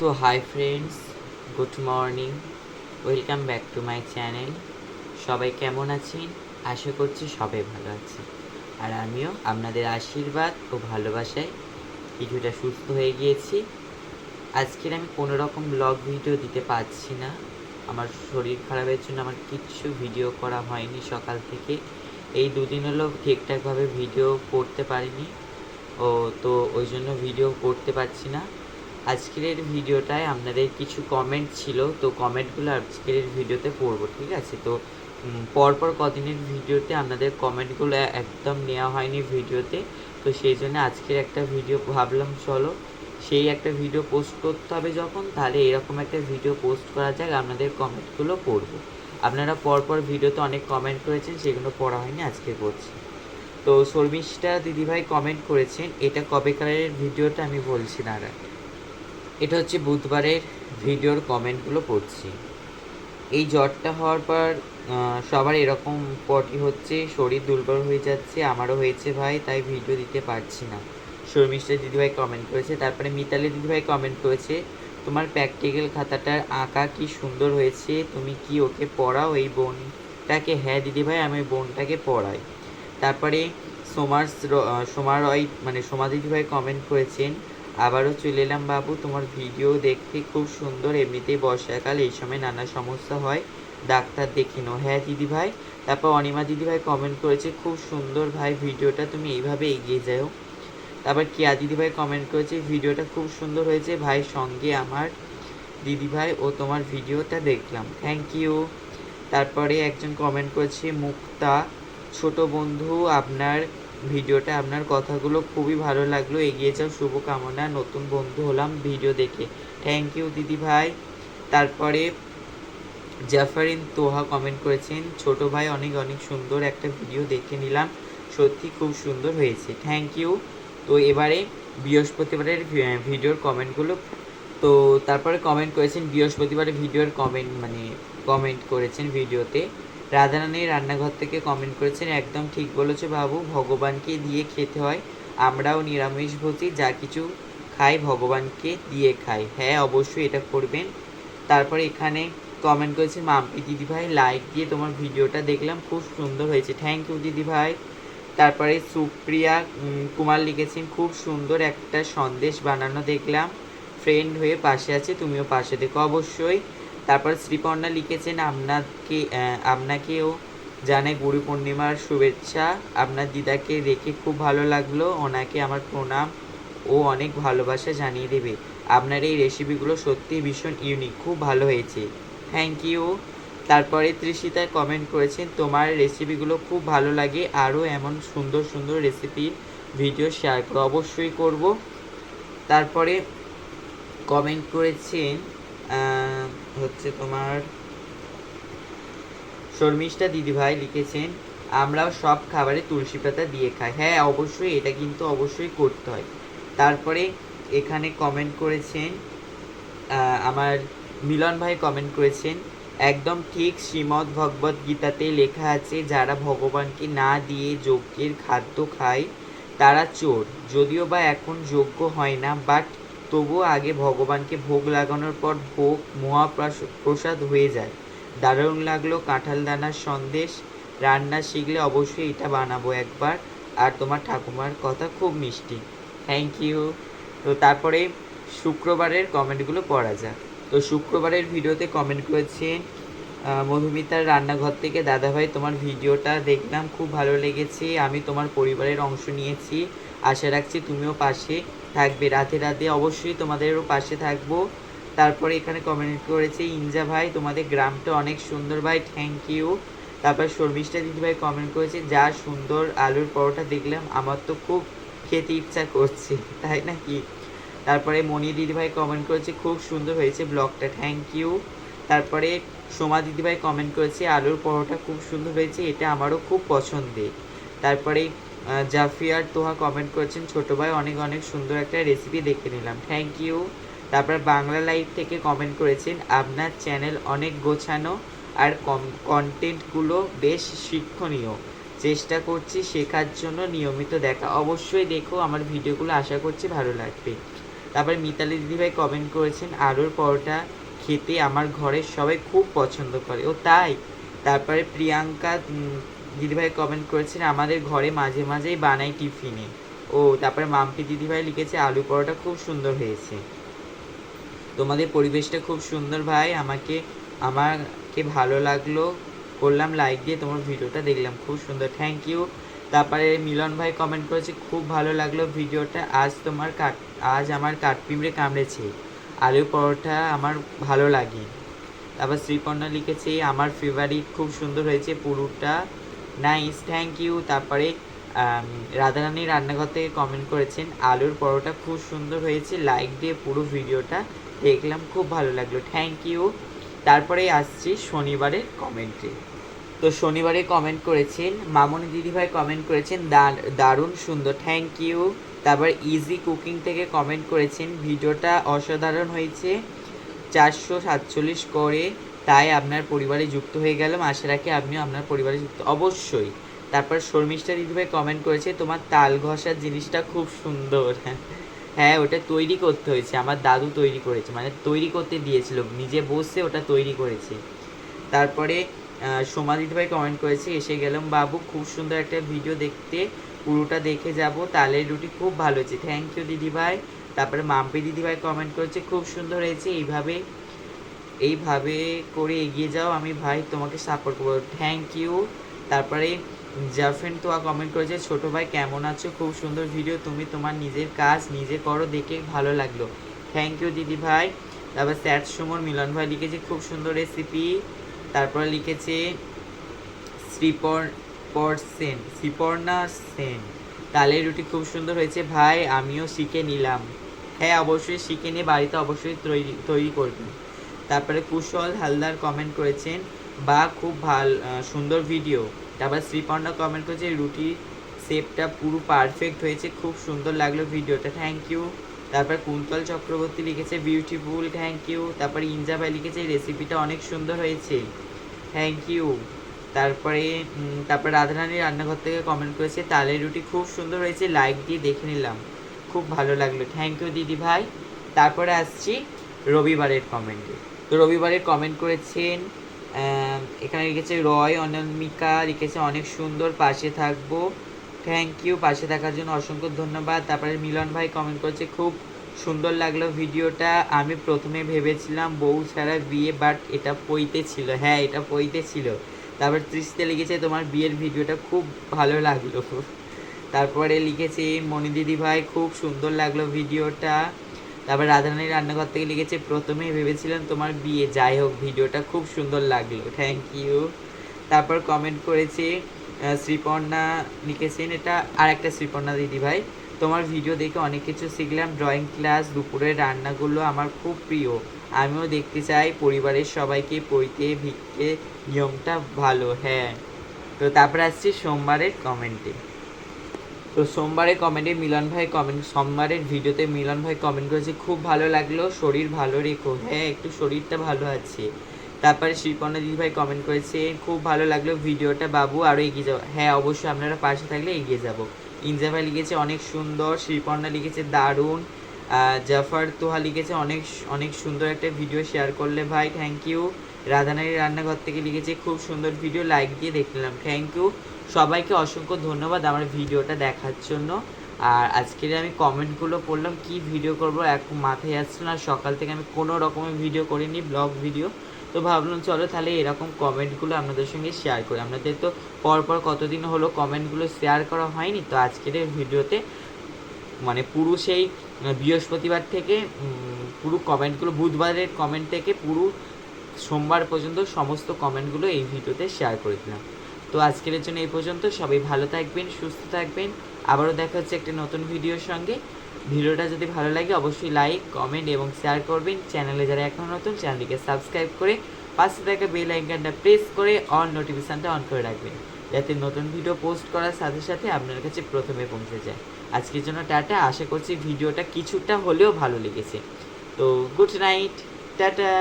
তো hi friends, good morning, welcome back to my channel. সবাই কেমন আছেন? আশা করছি সবাই ভালো আছে আর আমিও আপনাদের আশীর্বাদ ও ভালোবাসায় কিছুটা সুস্থ হয়ে গিয়েছি। আজকের আমি কোনো রকম ব্লগ ভিডিও দিতে পারছি না। আমার শরীর খারাপের জন্য আমার কিচ্ছু ভিডিও করা হয়নি সকাল থেকে। এই দুদিন হলো ঠিকঠাকভাবে ভিডিও করতে পারিনি। ও, তো ওই জন্য ভিডিও করতে পারছি না। আজকের ভিডিওটায় আপনাদের কিছু কমেন্ট ছিল, তো কমেন্টগুলো আজকের ভিডিওতে পড়ব, ঠিক আছে? তো পরপর কদিনের ভিডিওতে আপনাদের কমেন্টগুলো একদম নেওয়া হয়নি ভিডিওতে, তো সেই জন্য আজকের একটা ভিডিও ভাবলাম, চলো সেই একটা ভিডিও পোস্ট করতে হবে যখন, তাহলে এরকম একটা ভিডিও পোস্ট করা যাক, আপনাদের কমেন্টগুলো পড়ব। আপনারা পরপর ভিডিওতে অনেক কমেন্ট করেছেন, সেগুলো পড়া হয়নি, আজকে করছি। তো, শর্মিষ্ঠা দিদিভাই কমেন্ট করেছেন, এটা কবে কবেকারের ভিডিওটা আমি বলছি না এটা হচ্ছে বুধবারের ভিডিওর কমেন্টগুলো পড়ছি। এই জ্বরটা হওয়ার পর সবার এরকম পটি হচ্ছে, শরীর দুর্বল হয়ে যাচ্ছে, আমারও হয়েছে ভাই, তাই ভিডিও দিতে পারছি না। শর্মিষ্ঠা দিদিভাই কমেন্ট করেছে, তারপরে মিতালি দিদিভাই কমেন্ট করেছে, তোমার প্র্যাকটিক্যাল খাতাটার আঁকা কি সুন্দর হয়েছে, তুমি কি ওকে পড়াও এই বোনটাকে? হ্যাঁ দিদিভাই, আমি বোনটাকে পড়াই। তারপরে সোমার সোমা রয় মানে সোমা দিদিভাই কমেন্ট করেছেন আবারও চলে এলাম বাবু, তোমার ভিডিও দেখতে খুব সুন্দর এমনিতেই বর্ষাকাল, এই সময় নানা সমস্যা হয়, ডাক্তার দেখিনো হ্যাঁ দিদিভাই? তারপর অনিমা দিদিভাই কমেন্ট করেছে, খুব সুন্দর ভাই ভিডিওটা তুমি এইভাবে এগিয়ে যাও। তারপর কিয়া দিদিভাই কমেন্ট করেছে ভিডিওটা খুব সুন্দর হয়েছে ভাই, সঙ্গে আমার দিদিভাই ও তোমার ভিডিওটা দেখলাম। থ্যাংক ইউ তারপরে একজন কমেন্ট করেছে, মুক্তা, ছোট বন্ধু, আপনার ভিডিওটা আপনার কথাগুলো খুবই ভালো লাগল। এগিয়ে যাও, শুভকামনা। নতুন বন্ধু হলাম ভিডিও দেখে। থ্যাংক ইউ দিদি ভাই। তারপরে জাফারিন তোহা কমেন্ট করেছেন, ছোট ভাই, অনেক অনেক সুন্দর একটা ভিডিও দেখে নিলাম। সত্যি খুব সুন্দর হয়েছে। থ্যাংক ইউ তো এবারে বৃহস্পতিবারের ভিডিওর কমেন্টগুলো তো তারপরে কমেন্ট করেছেন বৃহস্পতিবারের ভিডিওর কমেন্ট মানে কমেন্ট করেছেন ভিডিওতে। রাধারানীর রান্নাঘর থেকে কমেন্ট করেছেন, একদম ঠিক বলেছ বাবু, ভগবানকে দিয়ে খেতে হয়। আমরাও নিরামিষভোজী যা কিছু খাই ভগবানকে দিয়ে খাই। হ্যাঁ অবশ্যই এটা করবেন। তারপরে এখানে কমেন্ট করেছে মাম্পি দিদিভাই লাইক দিয়ে তোমার ভিডিওটা দেখলাম, খুব সুন্দর হয়েছে। থ্যাংক ইউ দিদিভাই। তারপরে সুপ্রিয়া কুমার লিখেছেন, খুব সুন্দর একটা সন্দেশ বানানো দেখলাম। ফ্রেন্ড হয়ে পাশে আছে, তুমিও পাশে দেখো অবশ্যই। তারপর শ্রীপর্ণা লিখেছেন, আপনাকে আপনাকেও জানাই গুরু পূর্ণিমার শুভেচ্ছা। আপনার দিদাকে রেখে খুব ভালো লাগল। ওনাকে আমার প্রণাম ও অনেক ভালোবাসা জানিয়ে দেবে। আপনার এই রেসিপিগুলো সত্যি ভীষণ ইউনিক খুব ভালো হয়েছে। থ্যাংক ইউ তারপরে তৃষিতা কমেন্ট করেছেন, তোমার রেসিপিগুলো খুব ভালো লাগে। আরও এমন সুন্দর সুন্দর রেসিপির ভিডিও শেয়ার করো অবশ্যই করব। তারপরে কমেন্ট করেছেন হচ্ছে তোমার শর্মিষ্ঠা দিদিভাই লিখেছেন, আমরাও সব খাবারে তুলসী পাতা দিয়ে খাই। হ্যাঁ অবশ্যই, এটা কিন্তু অবশ্যই করতে হয়। তারপরে এখানে কমেন্ট করেছেন আমার মিলন ভাই কমেন্ট করেছেন, একদম ঠিক শ্রীমদ্ ভগবত গীতাতে লেখা আছে, যারা ভগবানকে না দিয়ে যজ্ঞের খাদ্য খায়, তারা চোর। যদিও বা এখন যোগ্য হয় না বাট তবুও আগে ভগবানকে ভোগ লাগানোর পর ভোগ, মহাপ্রসাদ হয়ে যায়। দারুণ লাগল কাঁঠাল দানার সন্দেশ। রান্না শিখলে অবশ্যই এটা বানাবো একবার। আর তোমার ঠাকুমার কথা খুব মিষ্টি। থ্যাংক ইউ তো তারপরে শুক্রবারের কমেন্টগুলো পড়া যাক। তো শুক্রবারের ভিডিওতে কমেন্ট করেছেন মধুমিতার রান্নাঘর থেকে, দাদাভাই, তোমার ভিডিওটা দেখলাম, খুব ভালো লেগেছে। আমি তোমার পরিবারের অংশ নিয়েছি। আশা রাখছি তুমিও পাশে থাকবে। রাতে রাতে অবশ্যই তোমাদেরও পাশে থাকব। তারপরে এখানে কমেন্ট করেছে, ইনজা ভাই, তোমাদের গ্রামটা অনেক সুন্দর ভাই থ্যাংক ইউ তারপর শর্মিষ্ঠা দিদিভাই কমেন্ট করেছে, যা সুন্দর আলুর পরোটা দেখলাম, আমার তো খুব খেতে ইচ্ছা করছে, তাই নাকি? তারপরে মনি দিদিভাই কমেন্ট করেছে, খুব সুন্দর হয়েছে ব্লগটা থ্যাংক ইউ তারপরে সোমা দিদিভাই কমেন্ট করেছে, আলুর পরোটা খুব সুন্দর হয়েছে, এটা আমারও খুব পছন্দের। তারপরে জাফিয়ার তোহা কমেন্ট করেছেন, ছোটো ভাই, অনেক অনেক সুন্দর একটা রেসিপি দেখে নিলাম। থ্যাংক ইউ তারপর বাংলা লাইভ থেকে কমেন্ট করেছেন, আপনার চ্যানেল অনেক গোছানো আর কম কন্টেন্টগুলো বেশ শিক্ষণীয়। চেষ্টা করছি শেখার জন্য নিয়মিত দেখা। অবশ্যই দেখো, আমার ভিডিওগুলো আশা করছি ভালো লাগবে। তারপরে মিতালি দিদিভাই কমেন্ট করেছেন, আলুর পরোটা খেতে আমার ঘরের সবাই খুব পছন্দ করে। ও তাই। তারপরে প্রিয়াঙ্কা দিদিভাই কমেন্ট করেছেন, আমাদের ঘরে মাঝে মাঝেই বানাই টিফিনে। ও, তারপরে মাম্পি দিদিভাই লিখেছে, আলু পরোটা খুব সুন্দর হয়েছে। তোমাদের পরিবেশটা খুব সুন্দর ভাই, আমাকে আমাকে ভালো লাগল। করলাম লাইক দিয়ে তোমার ভিডিওটা দেখলাম, খুব সুন্দর থ্যাংক ইউ তারপরে মিলন ভাই কমেন্ট করেছে, খুব ভালো লাগল ভিডিওটা, আজ তোমার কাট আজ আমার কাঠপিমড়ে কামড়েছে। আলু পরোটা আমার ভালো লাগে তারপর শ্রীপর্ণা লিখেছে আমার ফেভারিট খুব সুন্দর হয়েছে পুরোটা। নাইস থ্যাংক ইউ তারপরে রাধারানী রান্নাঘর থেকে কমেন্ট করেছেন, আলুর পরোটা খুব সুন্দর হয়েছে লাইক দিয়ে পুরো ভিডিওটা দেখলাম, খুব ভালো লাগল থ্যাংক ইউ তারপরে আসছি শনিবারের কমেন্টে তো শনিবারে কমেন্ট করেছেন, মামনি দিদিভাই কমেন্ট করেছেন দার- দারুণ সুন্দর থ্যাংক ইউ তারপর ইজি কুকিং থেকে কমেন্ট করেছেন, ভিডিওটা অসাধারণ হয়েছে, চারশো সাতচল্লিশ করে। তাই আপনার পরিবারে যুক্ত হয়ে গেলাম। আশা রাখি আপনিও আপনার পরিবারে যুক্ত। অবশ্যই। তারপর শর্মিষ্ঠা দিদিভাই কমেন্ট করেছে, তোমার তাল ঘষার জিনিসটা খুব সুন্দর। হ্যাঁ ওটা তৈরি করতে হয়েছে। আমার দাদু তৈরি করেছে। মানে তৈরি করতে দিয়েছিল। নিজে বসে ওটা তৈরি করেছে। তারপরে সোমা দিদিভাই কমেন্ট করেছে, এসে গেলাম বাবু, খুব সুন্দর একটা ভিডিও দেখতে। পুরোটা দেখে যাব। তালের রুটি খুব ভালো হয়েছে। থ্যাংক ইউ দিদিভাই। তারপরে মাম্পি দিদিভাই কমেন্ট করেছে, খুব সুন্দর হয়েছে। এইভাবে এইভাবে করে এগিয়ে যাও। আমি ভাই তোমাকে সাপোর্ট করব। থ্যাংক ইউ তারপরে জাফেন তোয়া কমেন্ট করেছে, ছোট ভাই, কেমন আছো? খুব সুন্দর ভিডিও তুমি তোমার নিজের কাজ নিজে করো, দেখে ভালো লাগল। থ্যাংক ইউ দিদি ভাই। তারপর স্যাট সুমন মিলন ভাই লিখেছে, খুব সুন্দর রেসিপি তারপর লিখেছে, শ্রীপর, পর সেন, শ্রীপর্ণা সেন। তালের রুটি খুব সুন্দর হয়েছে। ভাই, আমিও শিখে নিলাম। হ্যাঁ অবশ্যই শিখে নিয়ে বাড়িতে অবশ্যই তৈরি তৈরি করবেন তারপরে কুশল হালদার কমেন্ট করেছেন বা খুব ভালো সুন্দর ভিডিও তারপর শ্রীপর্ণা কমেন্ট করেছে রুটির শেপটা পুরো পারফেক্ট হয়েছে, খুব সুন্দর লাগল ভিডিওটা থ্যাংক ইউ তারপর কুন্তল চক্রবর্তী লিখেছে বিউটিফুল থ্যাংক ইউ তারপরে ইনজা ভাই লিখেছে রেসিপিটা অনেক সুন্দর হয়েছে থ্যাংক ইউ তারপরে তারপর রাধারানী রান্নাঘর থেকে কমেন্ট করেছে, তালের রুটি খুব সুন্দর হয়েছে লাইক দিয়ে দেখে নিলাম, খুব ভালো লাগল থ্যাংক ইউ দিদি ভাই। তারপরে আসছি রবিবারের কমেন্টে তো রবিবারের কমেন্ট করেছেন এখানে লিখেছে, রয় অনামিকা লিখেছে, অনেক সুন্দর, পাশে থাকব। থ্যাংক ইউ পাশে থাকার জন্য অসংখ্য ধন্যবাদ। তারপরে মিলন ভাই কমেন্ট করেছে, খুব সুন্দর লাগল ভিডিওটা। আমি প্রথমে ভেবেছিলাম বউ ছাড়া বিয়ে বাট এটা পইতে ছিল। হ্যাঁ এটা পইতে ছিল। তারপর তৃষ্ণা লিখেছে, তোমার বিয়ের ভিডিওটা খুব ভালো লাগল। তারপরে লিখেছে, মণি দিদি ভাই, খুব সুন্দর লাগল ভিডিওটা। তারপর রাধারানী রান্নাঘর থেকে লিখেছে প্রথমে ভেবেছিলাম তোমার বিয়ে। যাই হোক, ভিডিওটা খুব সুন্দর লাগল। থ্যাংক ইউ তারপর কমেন্ট করেছে শ্রীপর্ণা লিখেছেন, এটা আর একটা শ্রীপর্ণা দিদি ভাই, তোমার ভিডিও দেখে অনেক কিছু শিখলাম। ড্রয়িং ক্লাস দুপুরের রান্নাগুলো আমার খুব প্রিয়। আমিও দেখতে চাই পরিবারের সবাইকে পইতে ভিক্ষে, নিয়মটা ভালো। হ্যাঁ। তো তারপর আসছি সোমবারের কমেন্টে তো সোমবারে কমেন্টে মিলন ভাই কমেন্ট, সোমবারের ভিডিওতে মিলন ভাই কমেন্ট করেছে, খুব ভালো লাগল, শরীর ভালো রেখো। হ্যাঁ একটু শরীরটা ভালো আছে। তারপরে শ্রীপর্ণা দিদি ভাই কমেন্ট করেছে, খুব ভালো লাগল ভিডিওটা বাবু আরও এগিয়ে যাব হ্যাঁ অবশ্যই আপনারা পাশে থাকলে এগিয়ে যাব। ইনজা ভাই লিখেছে, অনেক সুন্দর। শ্রীপর্ণা লিখেছে, দারুণ। জাফর তোহা লিখেছে, অনেক অনেক সুন্দর একটা ভিডিও শেয়ার করলে ভাই, থ্যাংক ইউ। রাধানারী রান্নাঘর থেকে লিখেছে, খুব সুন্দর ভিডিও লাইক দিয়ে দেখলাম থ্যাংক ইউ সবাইকে অসংখ্য ধন্যবাদ আমার ভিডিওটা দেখার জন্য। আর আজকের আমি কমেন্টগুলো পড়লাম, কি ভিডিও করব এখন মাথায় আসছে না। সকাল থেকে আমি কোনো রকমের ভিডিও করিনি ব্লগ ভিডিও তো ভাবলাম, চলো তাহলে এরকম কমেন্টগুলো আপনাদের সঙ্গে শেয়ার করি। আপনাদের তো পরপর কতদিন হলো কমেন্টগুলো শেয়ার করা হয়নি, তো আজকের ভিডিওতে মানে পুরো সেই বৃহস্পতিবার থেকে পুরো কমেন্টগুলো বুধবারের কমেন্ট থেকে পুরো সোমবার পর্যন্ত সমস্ত কমেন্টগুলো এই ভিডিওতে শেয়ার করে দিলাম। তো আজকের জন্য এই পর্যন্ত, সবাই ভালো থাকবেন, সুস্থ থাকবেন। আবারও দেখা হচ্ছে একটা নতুন ভিডিওর সঙ্গে। ভিডিওটা যদি ভালো লাগে, অবশ্যই লাইক, কমেন্ট এবং শেয়ার করবেন। চ্যানেলে যারা এখন নতুন, চ্যানেলটিকে সাবস্ক্রাইব করে পাশে থাকা বেল আইকনটা প্রেস করে অন নোটিফিকেশানটা অন করে রাখবেন, যাতে নতুন ভিডিও পোস্ট করার সাথে সাথে আপনার কাছে প্রথমে পৌঁছে যায়। আজকের জন্য টাটা। আশা করছি ভিডিওটা কিছুটা হলেও ভালো লেগেছে। তো গুড নাইট। টাটা।